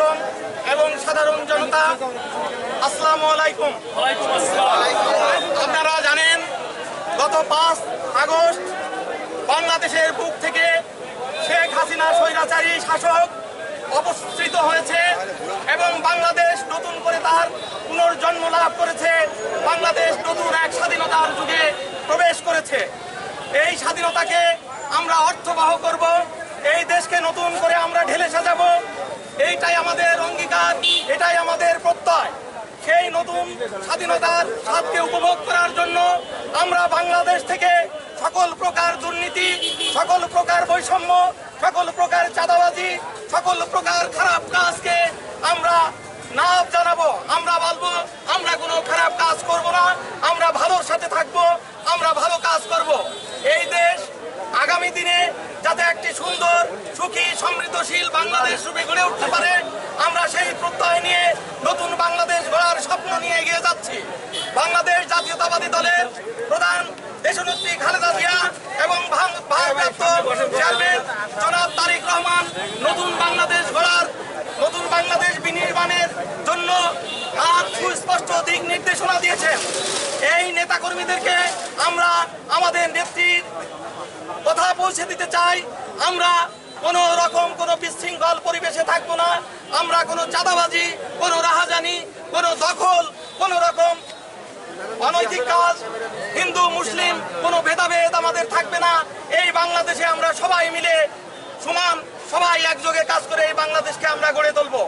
সংগঠন এবং সাধারণ জনতা, আসসালামু আলাইকুম। আপনারা জানেন, গত পাঁচ আগস্ট বাংলাদেশের বুক থেকে শেখ হাসিনা স্বৈরাচারী শাসক অপসৃত হয়েছে এবং বাংলাদেশ নতুন করে তার পুনর্জন্ম লাভ করেছে। বাংলাদেশ নতুন এক স্বাধীনতার যুগে প্রবেশ করেছে। এই স্বাধীনতাকে আমরা অর্থবাহ করব, এই দেশকে নতুন করে আমরা ঢেলে সাজাবো। এইটাই আমাদের অঙ্গীকার, এটাই আমাদের প্রত্যয়। সেই নতুন স্বাধীনতার স্বাদকে উপভোগ করার জন্য আমরা বাংলাদেশ থেকে সকল প্রকার দুর্নীতি, সকল প্রকার বৈষম্য, সকল প্রকার চাঁদাবাজি, সকল প্রকার খারাপ কাজকে আমরা না জানাব, আমরা বলব, আমরা কোনো খারাপ কাজ করব না, আমরা ভালোর সাথে থাকব, আমরা ভালো কাজ করব। এই দেশ যাতে একটি সুন্দর, সুখী, সমৃদ্ধশীল বাংলাদেশ রূপে গড়ে উঠতে পারে, আমরা সেই প্রত্যয় নিয়ে নতুন বাংলাদেশ গড়ার স্বপ্ন নিয়ে এগিয়ে যাচ্ছি। বাংলাদেশ জাতীয়তাবাদী দলের প্রধান দেশনেত্রী খালেদা জিয়া এবং ভারপ্রাপ্ত চেয়ারম্যান জনাব তারিক রহমান নতুন বাংলাদেশ গড়ার, নতুন বাংলাদেশ বিনির্মাণের জন্য আর সুস্পষ্ট দিক নির্দেশনা দিয়েছেন। এই নেতাকর্মীদেরকে আমরা আমাদের নেত্রীর কথা পৌঁছে দিতে চাই। আমরা কোনো রকম কোনো বিশৃঙ্খল পরিবেশে থাকব না। আমরা কোনো চাঁদাবাজি, কোনো রাহাজানি, কোনো দখল, কোনো রকম অনৈতিক কাজ, হিন্দু, মুসলিম, কোনো ভেদাভেদ আমাদের থাকবে না। এই বাংলাদেশে আমরা সবাই মিলে সমান, সবাই একযোগে কাজ করে এই বাংলাদেশকে আমরা গড়ে তুলবো।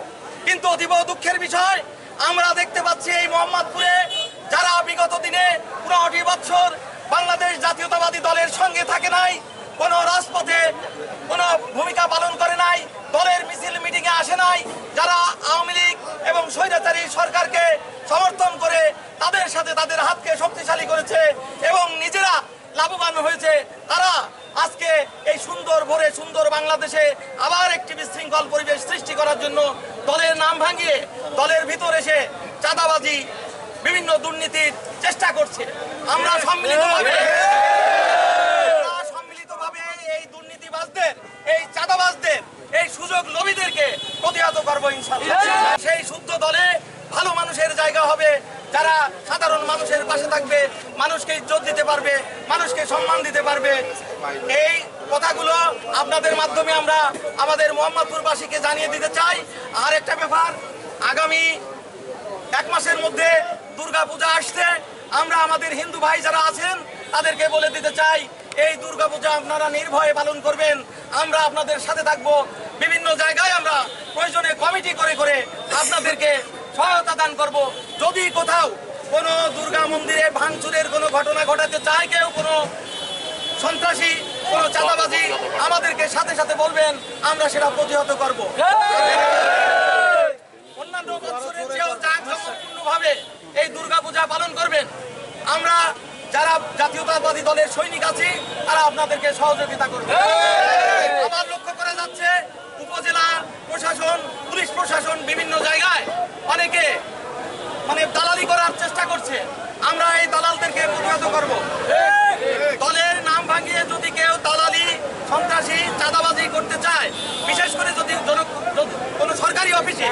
কিন্তু অতীব দুঃখের বিষয়, আমরা দেখতে পাচ্ছি এই মোহাম্মদপুরে যারা বিগত দিনে পনেরোটি বছর বাংলাদেশ জাতীয়তাবাদী দলের সঙ্গে থাকে নাই, কোনো রাজপথে কোনো ভূমিকা পালন করে নাই, দলের মিছিল মিটিং এ আসে নাই, যারা আওয়ামী লীগ এবং স্বৈরাচারী সরকারকে সমর্থন করে তাদের সাথে তাদের হাতকে শক্তিশালী করেছে এবং নিজেরা লাভবান হয়েছে, তারা আজকে এই সুন্দর ভোরে সুন্দর বাংলাদেশে আবার একটি বিশৃঙ্খল পরিবেশ সৃষ্টি করার জন্য দলের নাম ভাঙিয়ে দলের ভিতর এসে চাঁদাবাজি বিভিন্ন দুর্নীতির চেষ্টা করছে। আমরা সম্মিলিতভাবে সম্মিলিতভাবে এই দুর্নীতিবাজদের এই চাঁদাবাজদের এই সুযোগ লোভীদেরকে প্রতিহত করব ইনশাল্লাহ সেই শুদ্ধ দলে ভালো মানুষের জায়গা হবে যারা সাধারণ মানুষের পাশে থাকবে মানুষকে ইজ্জত দিতে পারবে মানুষকে সম্মান দিতে পারবে। এই কথাগুলো আপনাদের মাধ্যমে আমরা আমাদের মোহাম্মদপুরবাসীকে জানিয়ে দিতে চাই। আর একটা ব্যাপার আগামী এক মাসের মধ্যে দুর্গা পূজা আসছে আমরা আমাদের হিন্দু ভাই যারা আছেন তাদেরকে বলে দিতে চাই এই দুর্গা পূজা আপনারা নির্ভয়ে পালন করবেন। আমরা আপনাদের সাথে থাকব। বিভিন্ন জায়গায় আমরা প্রয়োজনে কমিটি করে করে আপনাদেরকে সহায়তা দান করব। যদি কোথাও কোনো দুর্গা মন্দিরে ভাঙচুরের কোনো ঘটনা ঘটাতে চায় কেউ কোনো সন্ত্রাসী কোনো চাঁদাবাজি আমাদেরকে সাথে সাথে বলবেন আমরা সেটা প্রতিহত করব। অন্যান্য বছরের চেয়েও জাঁকজমকপূর্ণভাবে এই দুর্গাপূজা পালন করবেন। আমরা যারা জাতীয়তাবাদী দলের সৈনিক আছি তারা আপনাদেরকে সহযোগিতা করবে। আবার লক্ষ্য করা যাচ্ছে উপজেলা প্রশাসন পুলিশ প্রশাসন বিভিন্ন জায়গায় অনেকে মানে দালালি করার চেষ্টা করছে। আমরা এই দালালদেরকে প্রতিহত করব। দলের নাম ভাঙিয়ে যদি কেউ দালালি সন্ত্রাসী চাঁদাবাজি করতে চায় বিশেষ করে যদি কোনো সরকারি অফিসে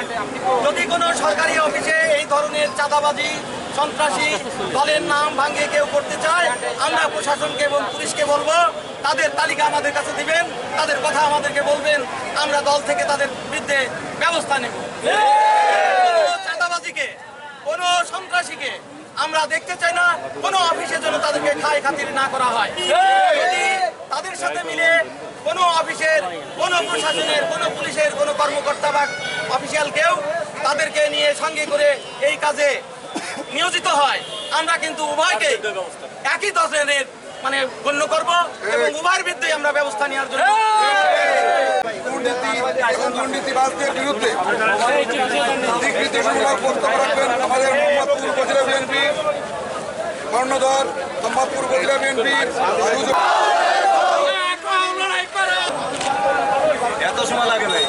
যদি কোনো সরকারি অফিসে ধরনের চাঁদাবাজি, সন্ত্রাসী দলের নাম ভাঙিয়ে কেউ করতে চায়, আমরা প্রশাসনকে এবং পুলিশকে বলব, তাদের তালিকা আমাদের কাছে দিবেন, তাদের কথা আমাদেরকে বলবেন, আমরা দল থেকে তাদের বিরুদ্ধে ব্যবস্থা নেব। চাঁদাবাজিকে, কোনো সন্ত্রাসীকে আমরা দেখতে চাই না, কোনো অফিসে যেন তাদেরকে খায় খাতির না করা হয়। যদি তাদের সাথে মিলে কোনো অফিসের, কোনো প্রশাসনের, কোনো পুলিশের, কোনো কর্মকর্তা বা অফিসিয়াল কেউ তাদেরকে নিয়ে সঙ্গে করে এই কাজে নিয়োজিত হয়। আমরা কিন্তু উভয়কে একই ধরনের মানে গণ্য করব এবং উভয়ের বিরুদ্ধে আমরা ব্যবস্থা নেওয়ার জন্য দুর্নীতিবাজদের বিরুদ্ধে দিক বক্তব্য রাখবেন আমাদের মোহাম্মদপুর উপজেলা বিএনপি কর্ণধর মোহাম্মদপুর উপজেলা বিএনপির এত সময় লাগে নাই।